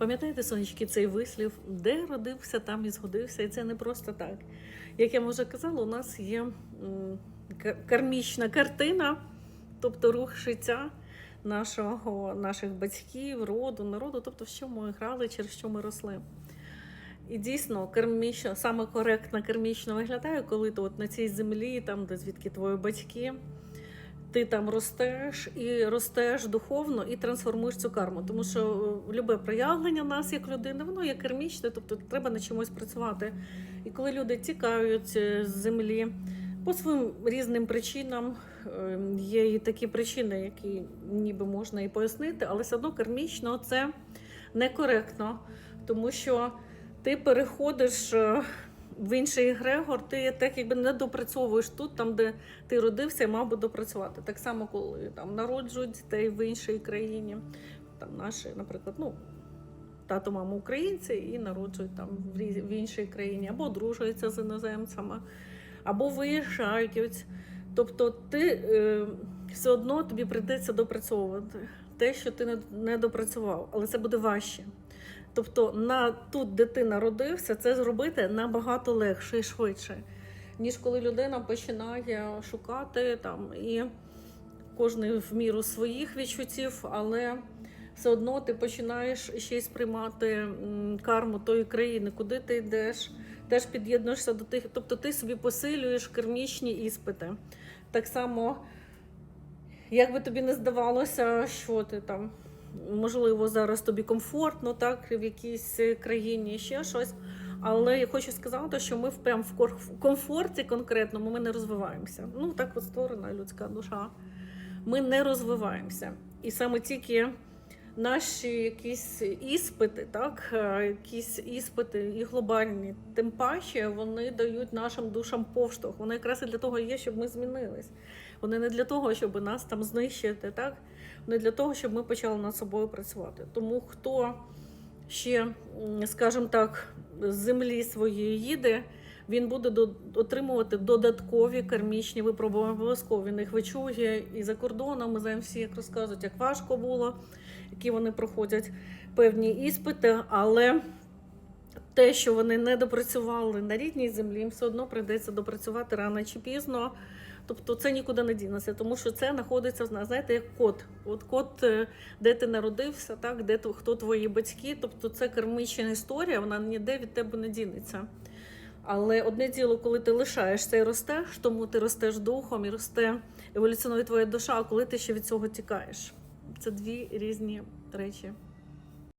Пам'ятаєте, сонечки, цей вислів, де родився, там і згодився, і це не просто так. Як я вже казала, у нас є кармічна картина, тобто рух життя нашого, наших батьків, роду, народу, тобто в що ми грали, через що ми росли. І дійсно, кармічно, саме коректно кармічно виглядає, коли ти от на цій землі, там, де звідки твої батьки, ти там ростеш і ростеш духовно і трансформуєш цю карму. Тому що е, любе проявлення нас як людини, воно є кармічне, тобто треба на чомусь працювати. І коли люди тікають е, з землі по своїм різним причинам, е, є і такі причини, які ніби можна і пояснити, але все одно кармічно це некоректно, тому що ти переходиш. В інший егрегор ти так якби не допрацьовуєш тут, там, де ти родився і мав би допрацювати. Так само, коли там народжують дітей в іншій країні, там наші, наприклад, ну, тато, мама українці і народжують там в, іншій країні, або одружуються з іноземцями, або виїжджають. Тобто ти е, все одно тобі прийдеться допрацьовувати те, що ти не допрацював, але це буде важче. Тобто, на тут, ти народився, це зробити набагато легше і швидше, ніж коли людина починає шукати там і кожен в міру своїх відчуттів, але все одно ти починаєш ще й сприймати карму тої країни, куди ти йдеш, теж під'єднуєшся до тих, тобто ти собі посилюєш кармічні іспити. Так само, як би тобі не здавалося, що ти там, можливо, зараз тобі комфортно, так, в якійсь країні ще щось. Але я хочу сказати, що ми прям в комфорті конкретному ми не розвиваємося. Ну, так от створена людська душа. Ми не розвиваємося. І саме тільки наші якісь іспити, так, е, якісь іспити і глобальні, тим паче вони дають нашим душам повштовх. Вони якраз і для того є, щоб ми змінились. Вони не для того, щоб нас там знищити, так? Вони для того, щоб ми почали над собою працювати. Тому хто ще, скажімо так, з землі своєї їде, він буде отримувати додаткові кармічні випробування. Обов'язково він їх вичує і за кордоном. Ми знаємо всі, як розказують, як важко було, які вони проходять певні іспити, але те, що вони не допрацювали на рідній землі, їм все одно прийдеться допрацювати рано чи пізно. Тобто це нікуди не дінеться, тому що це знаходиться знаєте, як код. От код, е, де ти народився, так, де хто твої батьки. Тобто це кармічна історія, вона ніде від тебе не дінеться. Але одне діло, коли ти лишаєшся і ростеш, тому ти ростеш духом і росте еволюціонує твоя душа, а коли ти ще від цього тікаєш. Це дві різні речі.